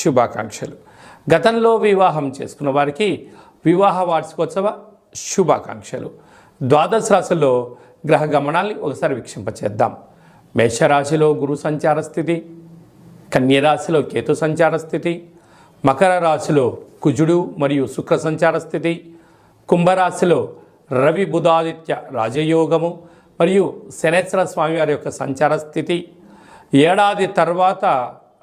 శుభాకాంక్షలు. గతంలో వివాహం చేసుకున్న వారికి వివాహ వార్షికోత్సవ శుభాకాంక్షలు. ద్వాదశ రాశుల్లో గ్రహ గమనాల్ని ఒకసారి వీక్షింపచేద్దాం. మేషరాశిలో గురు సంచార స్థితి కన్యరాశిలో కేతు సంచార స్థితి మకర రాశిలో కుజుడు మరియు శుక్ర సంచార స్థితి కుంభరాశిలో రవి బుధాదిత్య రాజయోగము మరియు శనేశ్వర స్వామివారి యొక్క సంచార స్థితి. ఏడాది తర్వాత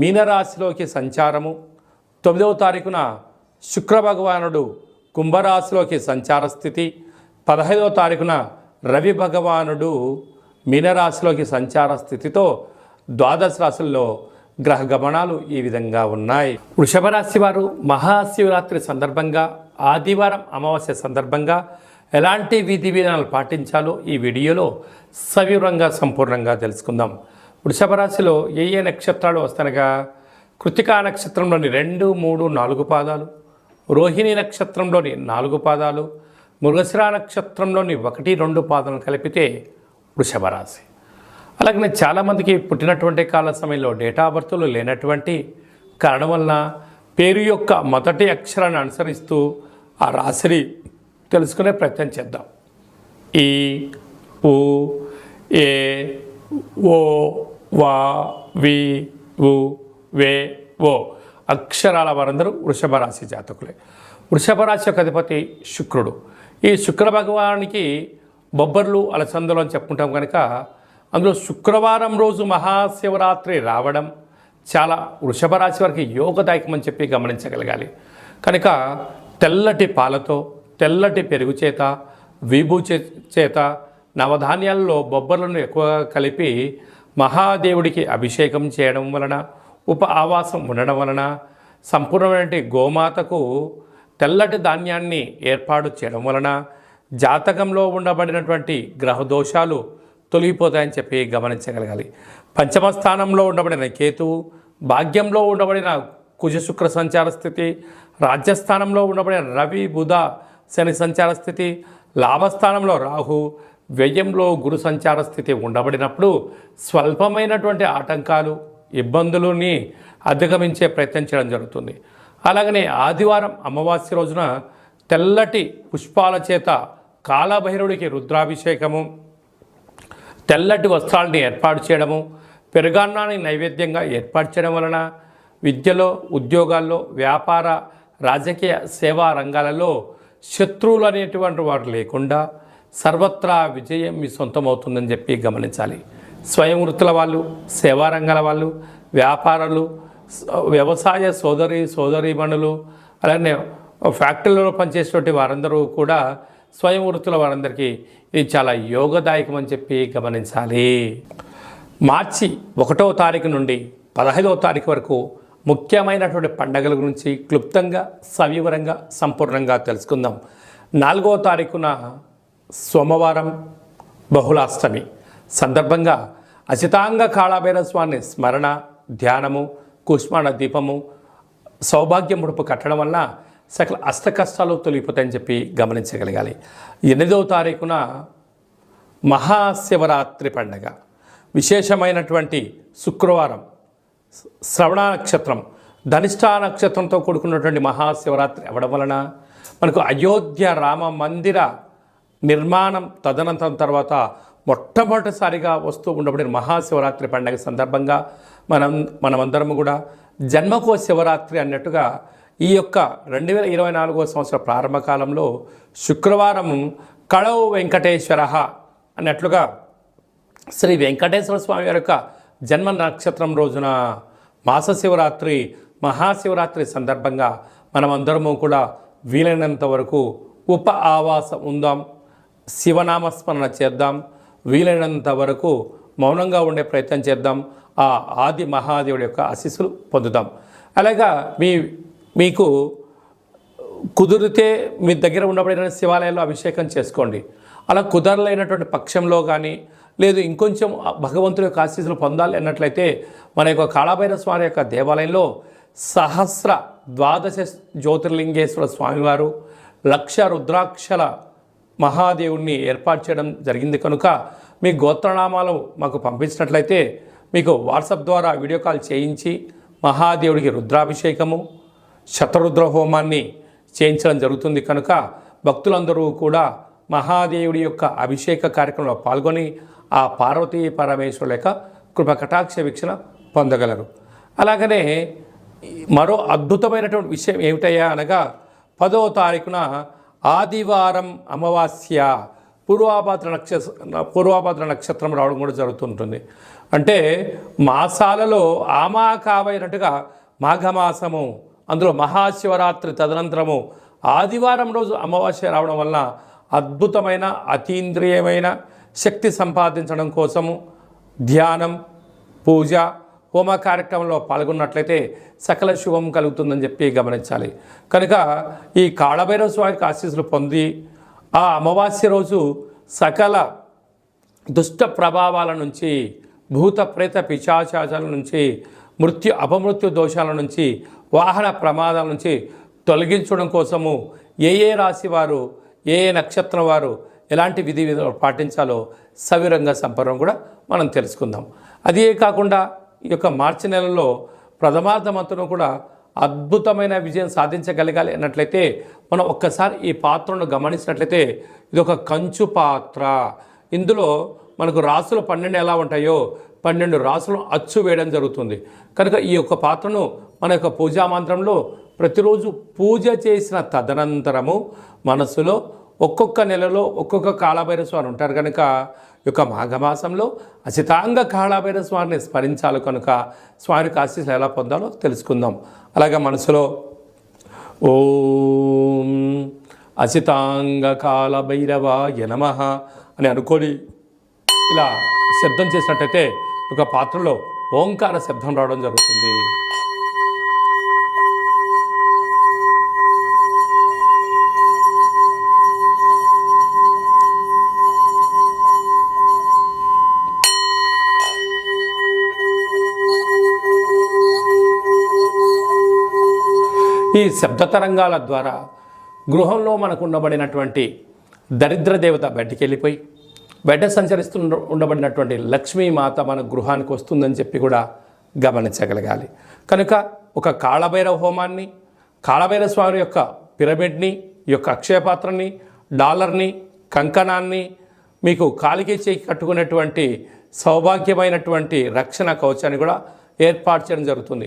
మీనరాశిలోకి సంచారము. తొమ్మిదవ తారీఖున శుక్ర భగవానుడు కుంభరాశిలోకి సంచార స్థితి. పదహైదవ తారీఖున రవి భగవానుడు మీనరాశిలోకి సంచార స్థితితో ద్వాదశ రాశుల్లో గ్రహ గమనాలు ఈ విధంగా ఉన్నాయి. వృషభ రాశి వారు మహాశివరాత్రి సందర్భంగా ఆదివారం అమావాస్య సందర్భంగా ఎలాంటి విధి విధానాలు పాటించాలో ఈ వీడియోలో సవివరంగా సంపూర్ణంగా తెలుసుకుందాం. వృషభ రాశిలో ఏ ఏ నక్షత్రాలు వస్తానగా కృతికా నక్షత్రంలోని రెండు మూడు నాలుగు పాదాలు రోహిణి నక్షత్రంలోని నాలుగు పాదాలు మృగశిరా నక్షత్రంలోని ఒకటి రెండు పాదాలను కలిపితే వృషభ రాశి. అలాగనే చాలామందికి పుట్టినటువంటి కాల సమయంలో డేటా బర్త్లు లేనటువంటి కారణం వలన పేరు యొక్క మొదటి అక్షరాన్ని అనుసరిస్తూ ఆ రాశిని తెలుసుకునే ప్రయత్నం చేద్దాం. ఈ ఊ ఏ ఓ వా వి ఉ వే ఓ అక్షరాల వారందరూ వృషభ రాశి జాతకులే. వృషభ రాశి యొక్క అధిపతి శుక్రుడు. ఈ శుక్ర భగవానికి బొబ్బర్లు అలసందలు అని చెప్పుకుంటాం కనుక అందులో శుక్రవారం రోజు మహాశివరాత్రి రావడం చాలా వృషభ రాశి వారికి యోగదాయకం అని చెప్పి గమనించగలగాలి. కనుక తెల్లటి పాలతో తెల్లటి పెరుగు చేత విభూ చే- చేత నవధాన్యాలలో బొబ్బర్లను ఎక్కువగా కలిపి మహాదేవుడికి అభిషేకం చేయడం వలన ఉప ఆవాసం ఉండడం వలన సంపూర్ణమైన గోమాతకు తెల్లటి ధాన్యాన్ని ఏర్పాటు చేయడం వలన జాతకంలో ఉండబడినటువంటి గ్రహ దోషాలు తొలగిపోతాయని చెప్పి గమనించగలగాలి. పంచమ స్థానంలో ఉండబడిన కేతువు భాగ్యంలో ఉండబడిన కుజ శుక్ర సంచార స్థితి రాజ్యస్థానంలో ఉండబడిన రవి బుధ శని సంచార స్థితి లాభస్థానంలో రాహు వ్యయంలో గురు సంచార స్థితి ఉండబడినప్పుడు స్వల్పమైనటువంటి ఆటంకాలు ఇబ్బందులని అధిగమించే ప్రయత్నం చేయడం జరుగుతుంది. అలాగనే ఆదివారం అమావాస్య రోజున తెల్లటి పుష్పాల చేత కాలభైరుడికి రుద్రాభిషేకము తెల్లటి వస్త్రాలని ఏర్పాటు చేయడము పెరుగన్నాన్ని నైవేద్యంగా ఏర్పాటు చేయడం వలన విద్యలో ఉద్యోగాల్లో వ్యాపార రాజకీయ సేవా రంగాలలో శత్రువులు అనేటువంటి వారు లేకుండా సర్వత్రా విజయం మీ సొంతమవుతుందని చెప్పి గమనించాలి. స్వయం వృత్తుల వాళ్ళు సేవా రంగాల వాళ్ళు వ్యాపారాలు వ్యవసాయ సోదరి సోదరీమణులు అలానే ఫ్యాక్టరీలో పనిచేసేటువంటి వారందరూ కూడా స్వయం వృత్తుల వారందరికీ ఇది చాలా యోగదాయకం అని చెప్పి గమనించాలి. మార్చి ఒకటో తారీఖు నుండి పదహైదవ తారీఖు వరకు ముఖ్యమైనటువంటి పండగల గురించి క్లుప్తంగా సవివరంగా సంపూర్ణంగా తెలుసుకుందాం. నాలుగవ తారీఖున సోమవారం బహుళాష్టమి. సందర్భంగా అచితాంగ కాళాభైర స్వామి స్మరణ ధ్యానము కుష్మాణ దీపము సౌభాగ్యం ముడుపు కట్టడం వల్ల సకల అష్ట కష్టాలు తొలగిపోతాయని చెప్పి గమనించగలగాలి. ఎనిమిదవ తారీఖున మహాశివరాత్రి పండగ. విశేషమైనటువంటి శుక్రవారం శ్రవణ నక్షత్రం ధనిష్టా నక్షత్రంతో కూడుకున్నటువంటి మహాశివరాత్రి అవ్వడం వలన మనకు అయోధ్య రామ మందిర నిర్మాణం తదనంతరం తర్వాత మొట్టమొదటిసారిగా వస్తూ ఉండబడిన మహాశివరాత్రి పండగ సందర్భంగా మనం మనమందరము కూడా జన్మకో శివరాత్రి అన్నట్టుగా ఈ యొక్క రెండు వేల ఇరవై నాలుగో సంవత్సర ప్రారంభ కాలంలో శుక్రవారం కళవు వెంకటేశ్వర అన్నట్లుగా శ్రీ వెంకటేశ్వర స్వామి యొక్క జన్మ నక్షత్రం రోజున మాస శివరాత్రి మహాశివరాత్రి సందర్భంగా మనమందరము కూడా వీలైనంత వరకు ఉప ఆవాసం ఉందాం. శివనామస్మరణ చేద్దాం. వీలైనంత వరకు మౌనంగా ఉండే ప్రయత్నం చేద్దాం. ఆ ఆది మహాదేవుడి యొక్క ఆశీస్సులు పొందుదాం. అలాగా మీ మీకు కుదిరితే మీ దగ్గర ఉండబడిన శివాలయాల్లో అభిషేకం చేసుకోండి. అలా కుదరలేనటువంటి పక్షంలో కానీ లేదు ఇంకొంచెం భగవంతుడి యొక్క ఆశీస్సులు పొందాలి అన్నట్లయితే మన యొక్క కాళభైర స్వామి యొక్క దేవాలయంలో సహస్ర ద్వాదశ జ్యోతిర్లింగేశ్వర స్వామివారు లక్ష రుద్రాక్షల మహాదేవుణ్ణి ఏర్పాటు చేయడం జరిగింది కనుక మీ గోత్రనామాలు మాకు పంపించినట్లయితే మీకు వాట్సాప్ ద్వారా వీడియో కాల్ చేయించి మహాదేవుడికి రుద్రాభిషేకము శతరుద్ర హోమాన్ని చేయించడం జరుగుతుంది కనుక భక్తులందరూ కూడా మహాదేవుడి యొక్క అభిషేక కార్యక్రమంలో పాల్గొని ఆ పార్వతీ పరమేశ్వరుల యొక్క కృప కటాక్ష వీక్షణ పొందగలరు. అలాగనే మరో అద్భుతమైనటువంటి విషయం ఏమిటయ్యా అనగా పదో తారీఖున ఆదివారం అమావాస్య పూర్వాభాద్ర నక్షత్ర పూర్వాభాద్ర నక్షత్రం రావడం కూడా జరుగుతుంటుంది. అంటే మాసాలలో ఆమాకావైనట్టుగా మాఘమాసము అందులో మహాశివరాత్రి తదనంతరము ఆదివారం రోజు అమావాస్య రావడం వలన అద్భుతమైన అతీంద్రియమైన శక్తి సంపాదించడం కోసము ధ్యానం పూజ హోమ కార్యక్రమంలో పాల్గొన్నట్లయితే సకల శుభం కలుగుతుందని చెప్పి గమనించాలి. కనుక ఈ కాళభైరవ స్వామికి ఆశీస్సులు పొంది ఆ అమావాస్య రోజు సకల దుష్ట ప్రభావాల నుంచి భూత ప్రేత పిశాచాచాల నుంచి మృత్యు అపమృత్యు దోషాల నుంచి వాహన ప్రమాదాల నుంచి తొలగించడం కోసము ఏ ఏ రాశి వారు ఏ ఏ నక్షత్రం వారు ఎలాంటి విధి విధాలు పాటించాలో సవిరంగా సంపర్వం కూడా మనం తెలుసుకుందాం. అదే కాకుండా ఈ యొక్క మార్చి నెలలో ప్రథమార్థమంతను కూడా అద్భుతమైన విజయం సాధించగలగాలి అన్నట్లయితే మనం ఒక్కసారి ఈ పాత్రను గమనించినట్లయితే ఇది ఒక కంచు పాత్ర. ఇందులో మనకు రాసులు పన్నెండు ఎలా ఉంటాయో పన్నెండు రాసులను అచ్చు వేయడం జరుగుతుంది. కనుక ఈ యొక్క పాత్రను మన యొక్క పూజా మంత్రంలో ప్రతిరోజు పూజ చేసిన తదనంతరము మనసులో ఒక్కొక్క నెలలో ఒక్కొక్క కాళభైర స్వామి ఉంటారు కనుక యొక్క మాఘమాసంలో అచితాంగ కాళభైర స్వామిని స్మరించాలి కనుక స్వామి ఆశీస్సులు ఎలా పొందాలో తెలుసుకుందాం. అలాగే మనసులో ఓం అచితాంగ కాళభైరవాయ నమ అని అనుకొని ఇలా శబ్దం చేసినట్టయితే ఒక పాత్రలో ఓంకార శబ్దం రావడం జరుగుతుంది. ఈ శబ్ద తరంగాల ద్వారా గృహంలో మనకు ఉండబడినటువంటి దరిద్ర దేవత బయటికి వెళ్ళిపోయి బయట సంచరిస్తు ఉండబడినటువంటి లక్ష్మీమాత మన గృహానికి వస్తుందని చెప్పి కూడా గమనించగలగాలి. కనుక ఒక కాళభైరవ హోమాన్ని కాళభైరవ స్వామి యొక్క పిరమిడ్ని ఈ యొక్క అక్షయపాత్రని డాలర్ని కంకణాన్ని మీకు కాలికి చేయి కట్టుకునేటువంటి సౌభాగ్యమైనటువంటి రక్షణ కవచాన్ని కూడా ఏర్పాటు చేయడం జరుగుతుంది.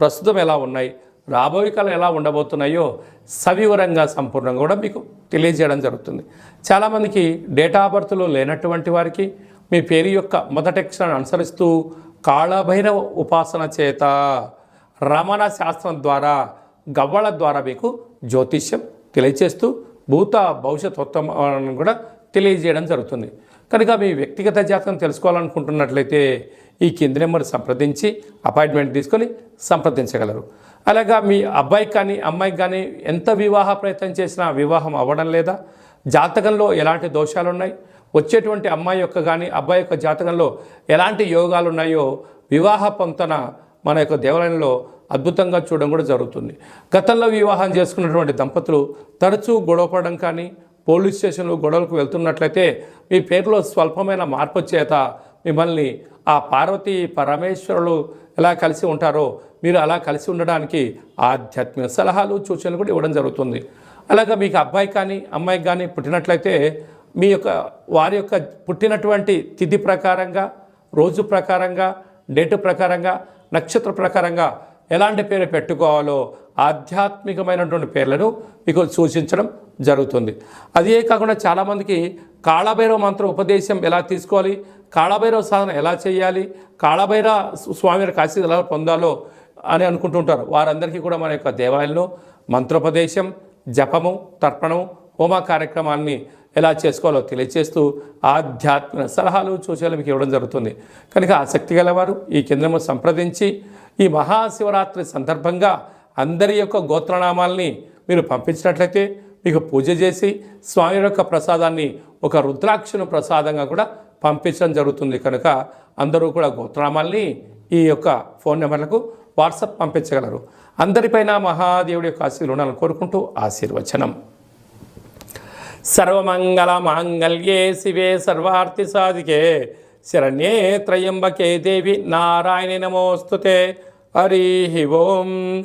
ప్రస్తుతం ఎలా ఉన్నాయి? రాబోయే కాలం ఎలా ఉండబోతున్నాయో సవివరంగా సంపూర్ణంగా కూడా మీకు తెలియజేయడం జరుగుతుంది. చాలామందికి డేటా బర్త్లో లేనటువంటి వారికి మీ పేరు యొక్క మొదటి అక్షరాన్ని అనుసరిస్తూ కాళభైరవ ఉపాసన చేత రమణ శాస్త్రం ద్వారా గవ్వల ద్వారా మీకు జ్యోతిష్యం తెలియచేస్తూ భూత భవిష్యత్ ఉత్తమాలను కూడా తెలియజేయడం జరుగుతుంది. కనుక మీ వ్యక్తిగత జాతకం తెలుసుకోవాలనుకుంటున్నట్లయితే ఈ కింది నెంబర్ సంప్రదించి అపాయింట్మెంట్ తీసుకొని సంప్రదించగలరు. అలాగా మీ అబ్బాయికి కానీ అమ్మాయికి కానీ ఎంత వివాహ ప్రయత్నం చేసినా వివాహం అవ్వడం లేదా? జాతకంలో ఎలాంటి దోషాలు ఉన్నాయి వచ్చేటువంటి అమ్మాయి యొక్క కానీ అబ్బాయి యొక్క జాతకంలో ఎలాంటి యోగాలు ఉన్నాయో వివాహ పొంతన మన యొక్క దేవాలయంలో అద్భుతంగా చూడడం కూడా జరుగుతుంది. గతంలో వివాహం చేసుకున్నటువంటి దంపతులు తరచూ గొడవపడడం కానీ పోలీస్ స్టేషన్లు గొడవలకు వెళ్తున్నట్లయితే మీ పేరులో స్వల్పమైన మార్పు చేత మిమ్మల్ని ఆ పార్వతీ పరమేశ్వరులు ఎలా కలిసి ఉంటారో మీరు అలా కలిసి ఉండడానికి ఆధ్యాత్మిక సలహాలు సూచనలు కూడా ఇవ్వడం జరుగుతుంది. అలాగే మీకు అబ్బాయి కానీ అమ్మాయికి కానీ పుట్టినట్లయితే మీ యొక్క వారి యొక్క పుట్టినటువంటి తిథి ప్రకారంగా రోజు ప్రకారంగా డేటు ప్రకారంగా నక్షత్ర ప్రకారంగా ఎలాంటి పేరు పెట్టుకోవాలో ఆధ్యాత్మికమైనటువంటి పేర్లను మీకు సూచించడం జరుగుతుంది. అదే కాకుండా చాలామందికి కాళభైరవ మంత్ర ఉపదేశం ఎలా తీసుకోవాలి? కాళభైరవ సాధన ఎలా చేయాలి? కాళభైరవ స్వామి కాశీ ఎలా పొందాలో అని అనుకుంటుంటారు. వారందరికీ కూడా మన యొక్క దేవాలయంలో మంత్రోపదేశం జపము తర్పణము హోమ కార్యక్రమాన్ని ఎలా చేసుకోవాలో తెలియజేస్తూ ఆధ్యాత్మిక సలహాలు సూచనలు మీకు ఇవ్వడం జరుగుతుంది. కనుక ఆసక్తి గలవారు ఈ కేంద్రము సంప్రదించి ఈ మహాశివరాత్రి సందర్భంగా అందరి యొక్క గోత్రనామాల్ని మీరు పంపించినట్లయితే మీకు పూజ చేసి స్వామి యొక్క ప్రసాదాన్ని ఒక రుద్రాక్షను ప్రసాదంగా కూడా పంపించడం జరుగుతుంది. కనుక అందరూ కూడా గోత్రామాల్ని ఈ యొక్క ఫోన్ నెంబర్లకు వాట్సాప్ పంపించగలరు. అందరిపైన మహాదేవుడి యొక్క ఆశీర్వాదాలు ఉండాలని కోరుకుంటూ ఆశీర్వచనం. సర్వమంగళ మాంగళ్యే శివే సర్వార్థి సాధికే. శరణ్యే త్రయంబకే దేవి. నారాయణ నమోస్తుతే. హరి ఓం.